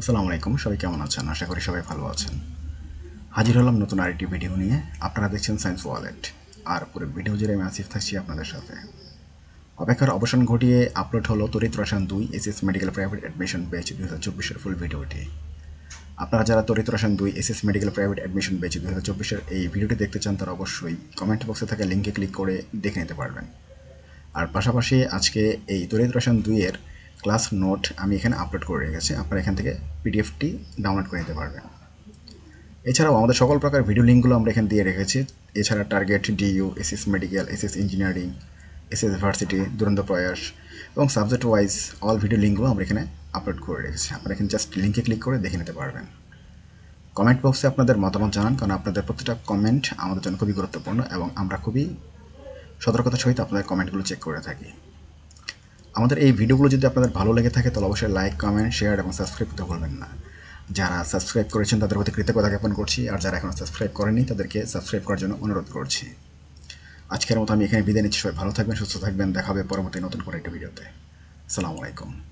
আসসালামু আলাইকুম, সবাই কেমন আছেন? আশা করি সবাই ভালো আছেন। হাজির হলাম নতুন আরেকটি ভিডিও নিয়ে। আপনারা দেখছেন সায়েন্স ওয়ালেট আর পুরো ভিডিও জুড়ে আমি আসিফ থাকছি আপনাদের সাথে। অপেক্ষার অবসান ঘটিয়ে আপলোড হলো তরিত রসায়ন দুই SS medical private admission batch দুই হাজার চব্বিশের ফুল ভিডিওটি। আপনারা যারা তরিত রসায়ন দুই SS medical private admission batch দুই হাজার চব্বিশের এই ভিডিওটি দেখতে চান, তারা অবশ্যই কমেন্ট বক্সে থাকা লিঙ্কে ক্লিক করে দেখে নিতে পারবেন। আর পাশাপাশি আজকে এই তরিত রসায়ন দুইয়ের ক্লাস নোট আমি এখানে আপলোড করে রেখেছি। আপনারা এখান থেকে পিডিএফটি ডাউনলোড করে নিতে পারবেন। এছাড়াও আমাদের সকল প্রকার ভিডিও লিঙ্কগুলো আমরা এখানে দিয়ে রেখেছি। এছাড়া target DU SS medical SS engineering SS varsity দুরন্ত প্রয়াস এবং সাবজেক্ট ওয়াইজ অল ভিডিও লিঙ্কগুলো আমরা এখানে আপলোড করে রেখেছি। আপনারা এখানে জাস্ট লিঙ্কে ক্লিক করে দেখে নিতে পারবেন। কমেন্ট বক্সে আপনাদের মতামত জানান, কারণ আপনাদের প্রত্যেকটা কমেন্ট আমাদের জন্য খুবই গুরুত্বপূর্ণ এবং আমরা খুবই সতর্কতার সহিত আপনাদের কমেন্টগুলো চেক করে থাকি। আমাদের এই ভিডিওগুলো যদি আপনাদের ভালো লেগে থাকে, তাহলে অবশ্যই লাইক কমেন্ট শেয়ার এবং সাবস্ক্রাইব করতে ভুলবেন না। যারা সাবস্ক্রাইব করেছেন, তাদের প্রতি কৃতজ্ঞতা জ্ঞাপন করছি, আর যারা এখনও সাবস্ক্রাইব করেনি তাদেরকে সাবস্ক্রাইব করার জন্য অনুরোধ করছি। আজকের মতো আমি এখানে বিদায় নিচ্ছি, সবাই ভালো থাকবেন, সুস্থ থাকবেন দেখাবে পরবর্তী নতুন করে একটা ভিডিওতে। আসসালামু আলাইকুম।